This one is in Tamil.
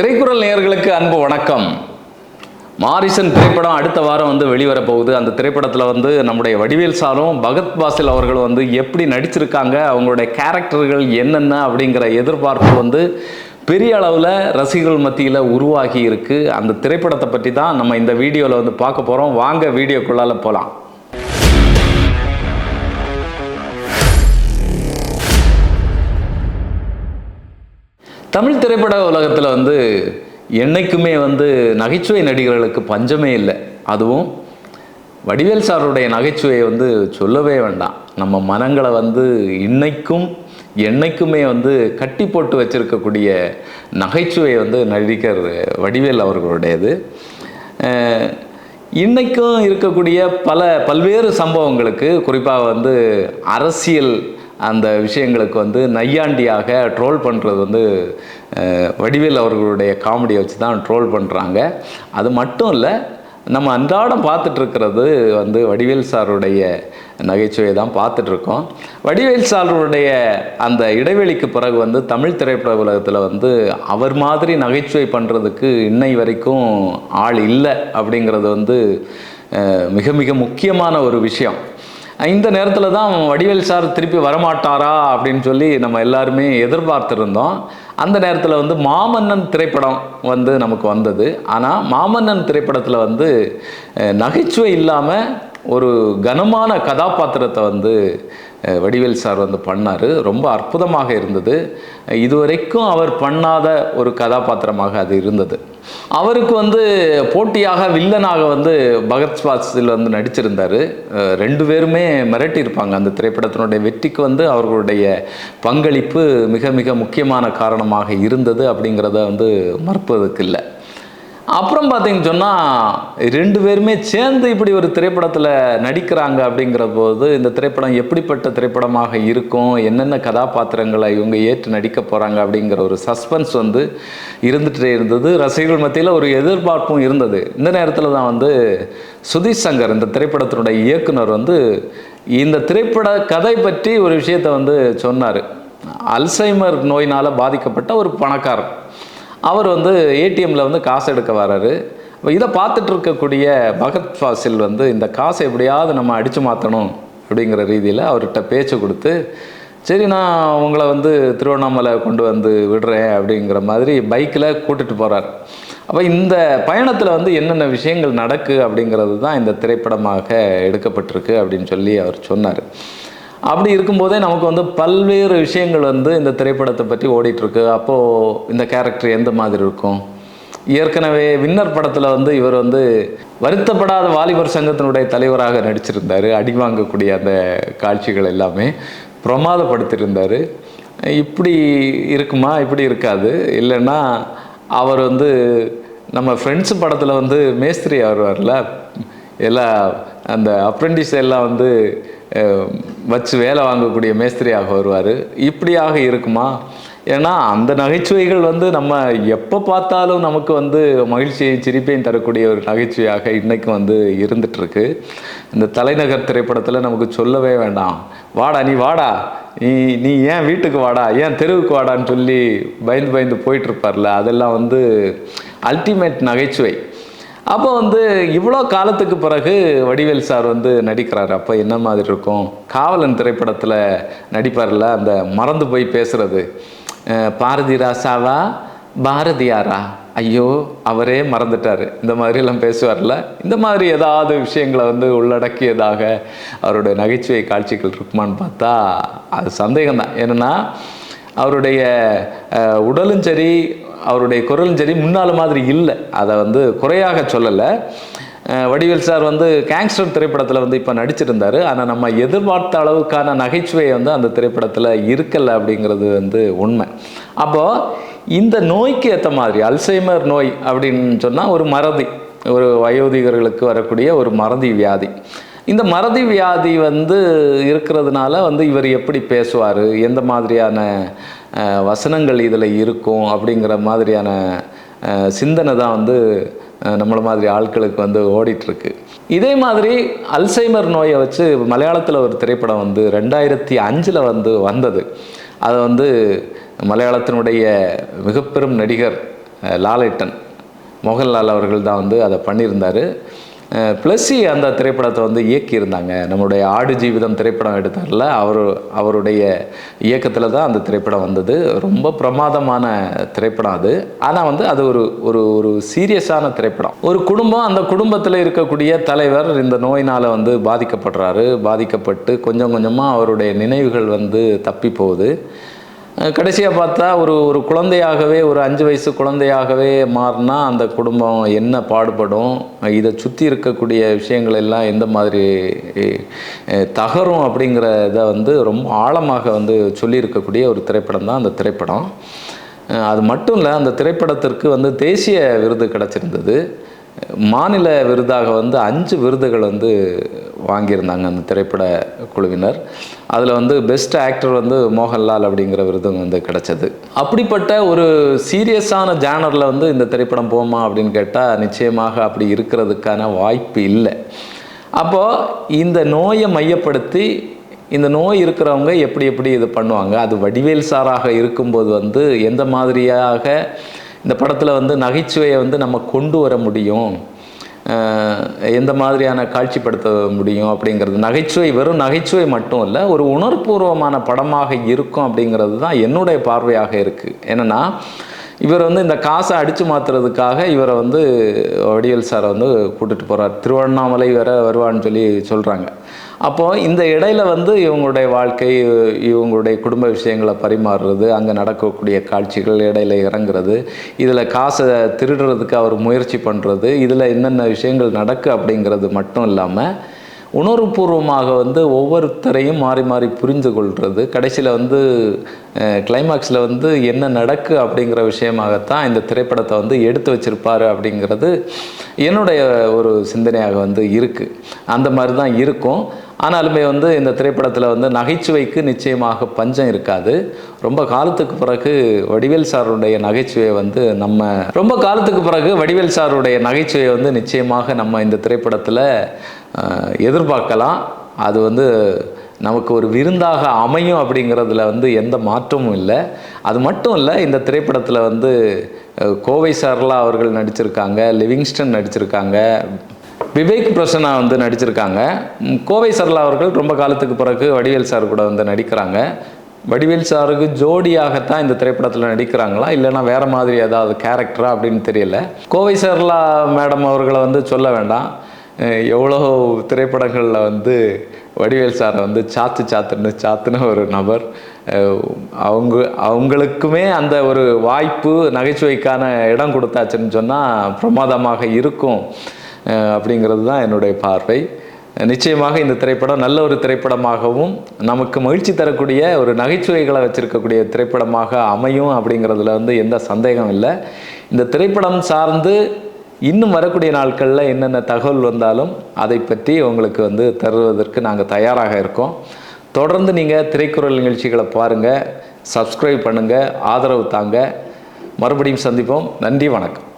திரைக்குறள் நேயர்களுக்கு அன்பு வணக்கம். மாரிசன் திரைப்படம் அடுத்த வாரம் வந்து வெளிவர போகுது அந்த திரைப்படத்தில் வந்து நம்முடைய வடிவேல் சாரும் பகத் பாசில் அவர்களும் வந்து எப்படி நடிச்சிருக்காங்க அவங்களுடைய கேரக்டர்கள் என்னென்ன அப்படிங்கிற எதிர்பார்ப்பு வந்து பெரிய அளவில் ரசிகர்கள் மத்தியில் உருவாகி இருக்குது அந்த திரைப்படத்தை பற்றி தான் நம்ம இந்த வீடியோவில் வந்து பார்க்க போகிறோம் வாங்க வீடியோக்குள்ளால போகலாம் தமிழ் திரைப்பட உலகத்தில் வந்து என்றைக்குமே வந்து நகைச்சுவை நடிகர்களுக்கு பஞ்சமே இல்லை. அதுவும் வடிவேல் சாருடைய நகைச்சுவையை வந்து சொல்லவே வேண்டாம். நம்ம மனங்களை வந்து இன்னைக்கும் என்னைக்குமே வந்து கட்டி போட்டு வச்சிருக்கக்கூடிய நகைச்சுவை வந்து நடிகர் வடிவேல் அவர்களுடையது. இன்றைக்கும் இருக்கக்கூடிய பல பல்வேறு சம்பவங்களுக்கு குறிப்பாக வந்து அரசியல் அந்த விஷயங்களுக்கு வந்து நையாண்டியாக ட்ரோல் பண்ணுறது வந்து வடிவேல் அவர்களுடைய காமெடியை வச்சு தான் ட்ரோல் பண்ணுறாங்க அது மட்டும் இல்லை நம்ம அன்றாடம் பார்த்துட்ருக்கிறது வந்து வடிவேல் சாருடைய நகைச்சுவையை தான் பார்த்துட்ருக்கோம் வடிவேல் சாருடைய அந்த இடைவெளிக்கு பிறகு வந்து தமிழ் திரைப்பட உலகத்தில் வந்து அவர் மாதிரி நகைச்சுவை பண்ணுறதுக்கு இன்னை வரைக்கும் ஆள் இல்லை அப்படிங்கிறது வந்து மிக மிக முக்கியமான ஒரு விஷயம். இந்த நேரத்தில் தான் வடிவேல் சார் திருப்பி வரமாட்டாரா அப்படின்னு சொல்லி நம்ம எல்லாருமே எதிர்பார்த்துருந்தோம். அந்த நேரத்தில் வந்து மாமன்னன் திரைப்படம் வந்து நமக்கு வந்தது. ஆனால் மாமன்னன் திரைப்படத்தில் வந்து நகைச்சுவை இல்லாமல் ஒரு கனமான கதாபாத்திரத்தை வந்து வடிவேல் சார் வந்து பண்ணார். ரொம்ப அற்புதமாக இருந்தது. இதுவரைக்கும் அவர் பண்ணாத ஒரு கதாபாத்திரமாக அது இருந்தது. அவருக்கு வந்து போட்டியாக வில்லனாக வந்து பகத் பாசில் வந்து நடிச்சிருந்தார். ரெண்டு பேருமே மிரட்டியிருப்பாங்க. அந்த திரைப்படத்தினுடைய வெற்றிக்கு வந்து அவர்களுடைய பங்களிப்பு மிக மிக முக்கியமான காரணமாக இருந்தது அப்படிங்கிறத வந்து மறுப்பதற்கு இல்லை அப்புறம் பார்த்தீங்கன்னு சொன்னால் ரெண்டு பேருமே சேர்ந்து இப்படி ஒரு திரைப்படத்தில் நடிக்கிறாங்க அப்படிங்கிற போது இந்த திரைப்படம் எப்படிப்பட்ட திரைப்படமாக இருக்கும் என்னென்ன கதாபாத்திரங்களை இவங்க ஏற்று நடிக்க போகிறாங்க அப்படிங்கிற ஒரு சஸ்பென்ஸ் வந்து இருந்துகிட்டே இருந்தது. ரசிகர்கள் மத்தியில் ஒரு எதிர்பார்ப்பும் இருந்தது. இந்த நேரத்தில் தான் வந்து சுதீஷ் சங்கர் இந்த திரைப்படத்தினுடைய இயக்குனர் வந்து இந்த திரைப்பட கதை பற்றி ஒரு விஷயத்தை வந்து சொன்னார். அல்சைமர் நோயினால் பாதிக்கப்பட்ட ஒரு பணக்காரர் அவர் வந்து ஏடிஎம்மில் வந்து காசு எடுக்க வராரு. அப்ப இதை பார்த்துட்டு இருக்கக்கூடிய பகத் ஃபாசில் வந்து இந்த காசை எப்படியாவது நம்ம அடித்து மாற்றணும் அப்படிங்கிற ரீதியில் அவர்கிட்ட பேச்சு கொடுத்து சரி நான் உங்களை வந்து திருவண்ணாமலை கொண்டு வந்து விடுறேன் அப்படிங்கிற மாதிரி பைக்கில் கூட்டிட்டு போகிறார் அப்போ இந்த பயணத்தில் வந்து என்னென்ன விஷயங்கள் நடக்கு அப்படிங்கிறது தான் இந்த திரைப்படமாக எடுக்கப்பட்டிருக்கு அப்படின்னு சொல்லி அவர் சொன்னார். அப்படி இருக்கும்போதே நமக்கு வந்து பல்வேறு விஷயங்கள் வந்து இந்த திரைப்படத்தை பற்றி ஓடிட்டுருக்கு. அப்போது இந்த கேரக்டர் எந்த மாதிரி இருக்கும்? ஏற்கனவே வின்னர் படத்தில் வந்து இவர் வந்து வருத்தப்படாத வாலிபர் சங்கத்தினுடைய தலைவராக நடிச்சிருந்தார். அடி வாங்கக்கூடிய அந்த காட்சிகள் எல்லாமே பிரமாதப்படுத்தியிருந்தார். இப்படி இருக்குமா? இப்படி இருக்காது. இல்லைன்னா அவர் வந்து நம்ம ஃப்ரெண்ட்ஸ் படத்தில் வந்து மேஸ்திரி வருவார்ல எல்லாம் அந்த அப்ரெண்டிஸ் எல்லாம் வந்து வச்சு வேலை வாங்கக்கூடிய மேஸ்திரியாக வருவார். இப்படியாக இருக்குமா? ஏன்னா அந்த நகைச்சுவைகள் வந்து நம்ம எப்போ பார்த்தாலும் நமக்கு வந்து மகிழ்ச்சியை சிரிப்பையும் தரக்கூடிய ஒரு நகைச்சுவையாக இன்றைக்கும் வந்து இருந்துகிட்ருக்கு இந்த தலைநகர் திரைப்படத்தில் நமக்கு சொல்லவே வேண்டாம். வாடா நீ வாடா. நீ நீ ஏன் வீட்டுக்கு வாடா? ஏன் தெருவுக்கு வாடான்னு சொல்லி பயந்து பயந்து போயிட்டுருப்பார்ல அதெல்லாம் வந்து அல்டிமேட் நகைச்சுவை. அப்போ வந்து இவ்வளோ காலத்துக்கு பிறகு வடிவேல் சார் வந்து நடிக்கிறாரு. அப்போ என்ன மாதிரி இருக்கும்? காவலன் திரைப்படத்தில் நடிப்பார்ல அந்த மறந்து போய் பேசுறது. பாரதி ராசாவா? பாரதியாரா ஐயோ அவரே மறந்துட்டாரு. இந்த மாதிரிலாம் பேசுவார்ல. இந்த மாதிரி ஏதாவது விஷயங்களை வந்து உள்ளடக்கியதாக அவருடைய நகைச்சுவை காட்சிகள் இருக்குமான்னு பார்த்தா அது சந்தேகம்தான். என்னென்னா அவருடைய உடலும் சரி அவருடைய குரலும் சரி முன்னால் மாதிரி இல்லை. அதை வந்து குறையாக சொல்லலை. வடிவேல் சார் வந்து கேங்ஸ்டர் திரைப்படத்தில் வந்து இப்போ நடிச்சிருந்தார். ஆனால் நம்ம எதிர்பார்த்த அளவுக்கான நகைச்சுவையை வந்து அந்த திரைப்படத்தில் இருக்கலை அப்படிங்கிறது வந்து உண்மை. அப்போது இந்த நோய்க்கு ஏற்ற மாதிரி அல்சைமர் நோய் அப்படின்னு சொன்னால் ஒரு மறதி. ஒரு வயோதிகர்களுக்கு வரக்கூடிய ஒரு மறதி வியாதி. இந்த மறதி வியாதி வந்து இருக்கிறதுனால வந்து இவர் எப்படி பேசுவார்? எந்த மாதிரியான வசனங்கள் இதில் இருக்கும் அப்படிங்கிற மாதிரியான சிந்தனை தான் வந்து நம்மளை மாதிரி ஆட்களுக்கு வந்து ஓடிட்டுருக்கு. இதே மாதிரி அல்சைமர் நோயை வச்சு மலையாளத்தில் ஒரு திரைப்படம் வந்து ரெண்டாயிரத்தி அஞ்சில் வந்து வந்தது. அதை வந்து மலையாளத்தினுடைய மிகப்பெரும் நடிகர் லாலேட்டன் மோகன்லால் அவர்கள் தான் வந்து அதை பண்ணியிருந்தார். ப்ளஸ்ஸி அந்த திரைப்படத்தை வந்து இயக்கியிருந்தாங்க. நம்மளுடைய ஆடு ஜீவிதம் திரைப்படம் எடுத்தார்ல அவர் அவருடைய இயக்கத்தில் தான் அந்த திரைப்படம் வந்தது. ரொம்ப பிரமாதமான திரைப்படம் அது. ஆனால் வந்து அது ஒரு ஒரு ஒரு சீரியஸான திரைப்படம். ஒரு குடும்பம் அந்த குடும்பத்தில் இருக்கக்கூடிய தலைவர் இந்த நோயினால் வந்து பாதிக்கப்படுறாரு. பாதிக்கப்பட்டு கொஞ்சம் கொஞ்சமாக அவருடைய நினைவுகள் வந்து தப்பி போகுது கடைசியாக பார்த்தா ஒரு ஒரு குழந்தையாகவே ஒரு அஞ்சு வயசு குழந்தையாகவே மாறினா அந்த குடும்பம் என்ன பாடுபடும்? இதை சுற்றி இருக்கக்கூடிய விஷயங்கள் எல்லாம் எந்த மாதிரி தகரும் அப்படிங்கிற இதை வந்து ரொம்ப ஆழமாக வந்து சொல்லியிருக்கக்கூடிய ஒரு திரைப்படம் தான் அந்த திரைப்படம். அது மட்டும் இல்லை அந்த திரைப்படத்திற்கு வந்து தேசிய விருது கிடச்சிருந்தது. மாநில விருதாக வந்து அஞ்சு விருதுகள் வந்து வாங்கியிருந்தாங்க அந்த திரைப்பட குழுவினர். அதில் வந்து பெஸ்ட் ஆக்டர் வந்து மோகன்லால் அப்படிங்கிற விருதும் வந்து கிடச்சது. அப்படிப்பட்ட ஒரு சீரியஸான ஜேனரில் வந்து இந்த திரைப்படம் போமா அப்படின்னு கேட்டால் நிச்சயமாக அப்படி இருக்கிறதுக்கான வாய்ப்பு இல்லை. அப்போது இந்த நோயை மையப்படுத்தி இந்த நோய் இருக்கிறவங்க எப்படி எப்படி இது பண்ணுவாங்க? அது வடிவேல் சாராக இருக்கும்போது வந்து எந்த மாதிரியாக இந்த படத்தில் வந்து நகைச்சுவையை வந்து நம்ம கொண்டு வர முடியும்? எந்த மாதிரியான காட்சிப்படுத்த முடியும் அப்படிங்கிறது. நகைச்சுவை வெறும் நகைச்சுவை மட்டும் இல்லை ஒரு உணர்வுபூர்வமான படமாக இருக்கும் அப்படிங்கிறது தான் என்னுடைய பார்வையாக இருக்குது என்னென்னா இவர் வந்து இந்த காசை அடித்து மாற்றுறதுக்காக இவரை வந்து வடிவேல் சாரை வந்து கூட்டிகிட்டு போகிறார் திருவண்ணாமலை வேற வருவான்னு சொல்லி சொல்கிறாங்க அப்போது இந்த இடையில வந்து இவங்களுடைய வாழ்க்கை இவங்களுடைய குடும்ப விஷயங்களை பரிமாறுறது அங்கே நடக்கக்கூடிய காட்சிகள் இடையில இறங்குறது இதில் காசை திருடுறதுக்கு அவர் முயற்சி பண்ணுறது இதில் என்னென்ன விஷயங்கள் நடக்கு அப்படிங்கிறது மட்டும் இல்லாமல் உணர்வுபூர்வமாக வந்து ஒவ்வொருத்தரையும் மாறி மாறி புரிந்து கொள்வது கடைசியில் வந்து கிளைமேக்ஸில் வந்து என்ன நடக்கு அப்படிங்கிற விஷயமாகத்தான் இந்த திரைப்படத்தை வந்து எடுத்து வச்சுருப்பார் அப்படிங்கிறது என்னுடைய ஒரு சிந்தனையாக வந்து இருக்குது அந்த மாதிரி தான் இருக்கும். ஆனாலுமே வந்து இந்த திரைப்படத்தில் வந்து நகைச்சுவைக்கு நிச்சயமாக பஞ்சம் இருக்காது. ரொம்ப காலத்துக்கு பிறகு வடிவேல் சாருடைய நகைச்சுவையை வந்து நம்ம ரொம்ப காலத்துக்கு பிறகு வடிவேல் சாருடைய நகைச்சுவையை வந்து நிச்சயமாக நம்ம இந்த திரைப்படத்தில் எதிர்பார்க்கலாம். அது வந்து நமக்கு ஒரு விருந்தாக அமையும் அப்படிங்கிறதுல வந்து எந்த மாற்றமும் இல்லை. அது மட்டும் இல்லை இந்த திரைப்படத்தில் வந்து கோவை சார்லா அவர்கள் நடிச்சிருக்காங்க லிவிங்ஸ்டன் நடிச்சிருக்காங்க விவேக் பிரசன்னா வந்து நடிச்சிருக்காங்க. கோவை சரளா அவர்கள் ரொம்ப காலத்துக்கு பிறகு வடிவேல் சார் கூட வந்து நடிக்கிறாங்க. வடிவேல் சாருக்கு ஜோடியாகத்தான் இந்த திரைப்படத்தில் நடிக்கிறாங்களா? இல்லைன்னா வேற மாதிரி ஏதாவது கேரக்டரா அப்படின்னு தெரியல. கோவை சரளா மேடம் அவர்களை வந்து சொல்ல வேண்டாம். எவ்வளோ திரைப்படங்களில் வந்து வடிவேல் சாரை வந்து சாத்து சாத்துன்னு சாத்துன ஒரு நபர். அவங்க அவங்களுக்குமே அந்த ஒரு வாய்ப்பு நகைச்சுவைக்கான இடம் கொடுத்தாச்சுன்னு சொன்னால் பிரமாதமாக இருக்கும். அப்படிங்கிறது தான் என்னுடைய பார்வை. நிச்சயமாக இந்த திரைப்படம் நல்ல ஒரு திரைப்படமாகவும் நமக்கு மகிழ்ச்சி தரக்கூடிய ஒரு நகைச்சுவைகளை வச்சிருக்கக்கூடிய திரைப்படமாக அமையும் அப்படிங்கிறதுல வந்து எந்த சந்தேகம் இல்லை. இந்த திரைப்படம் சார்ந்து இன்னும் வரக்கூடிய நாட்களில் என்னென்ன தகவல் வந்தாலும் அதை பற்றி உங்களுக்கு வந்து தருவதற்கு நாங்கள் தயாராக இருக்கோம். தொடர்ந்து நீங்கள் திரைக்குறள் நிகழ்ச்சிகளை பாருங்கள் சப்ஸ்கிரைப் பண்ணுங்கள் ஆதரவு தாங்க. மறுபடியும் சந்திப்போம். நன்றி வணக்கம்.